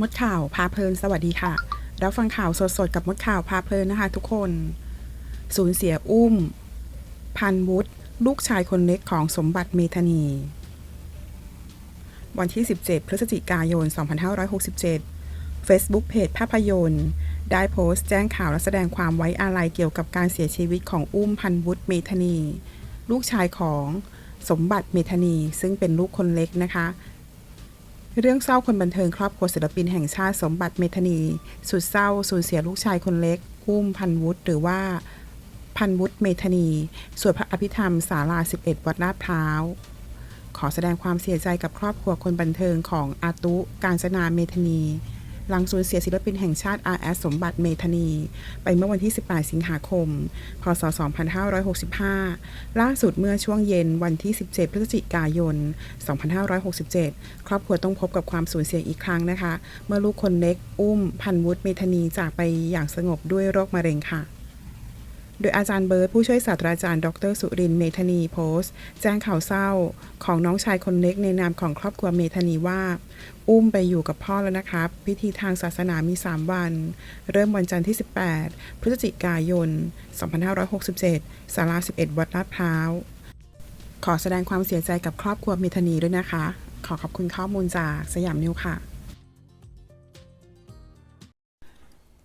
มดข่าวพาเพลินสวัสดีค่ะ รับฟังข่าวสดๆ กับมดข่าวพาเพลินนะคะ ทุกคน สูญเสียอุ้ม พันวุฒิลูกชายคนเล็กของสมบัติเมธานี วันที่ 17 พฤศจิกายน 2567 Facebook เพจภาพยนตร์ ได้โพสต์แจ้งข่าวและแสดงความไว้อาลัยเกี่ยวกับการเสียชีวิตของอุ้มพันวุฒิเมธานี ลูกชายของสมบัติเมธานีซึ่งเป็นลูกคนเล็กนะคะ เรื่องเศร้าคนบันเทิงครอบครัวศิลปินแห่งชาติสมบัติเมธานี สุดเศร้าสูญเสียลูกชายคนเล็กกุ้มพันวุฒิหรือว่า พันวุฒิเมธานีสวดพระอภิธรรมศาลา 11 วัดลาดพร้าว ขอแสดงความเสียใจกับครอบครัวคนบันเทิงของอาตุการจนาเมธานี หลังสูญเสียศิลปินแห่งชาติ R.S. สมบัติเมธานี ไปเมื่อวันที่ 18 สิงหาคม พศ 2565 ล่าสุดเมื่อช่วงเย็นวันที่ 17 พฤศจิกายน 2567 ครอบครัวต้องพบกับความสูญเสียอีกครั้งนะคะ เมื่อลูกคนเล็กอุ้มพันวุฒิเมธานีจากไปอย่างสงบด้วยโรคมะเร็งค่ะ โดยอาจารย์เบิร์ตผู้ช่วยศาสตราจารย์ ดรสุรินเมธานีโพสต์ แจ้งข่าวเศร้าของน้องชายคนเล็กในนามของครอบครัวเมธานีว่า อุ้มไปอยู่กับพ่อแล้วนะครับ พิธีทางศาสนามี 3 วัน เริ่มวันจันทร์ที่ 18 พฤศจิกายน 2567 ศาลา 11 วัดลาดพร้าว ขอแสดงความเสียใจกับครอบครัวเมธานีด้วยนะคะ ขอขอบคุณข้อมูลจากสยามนิวค่ะ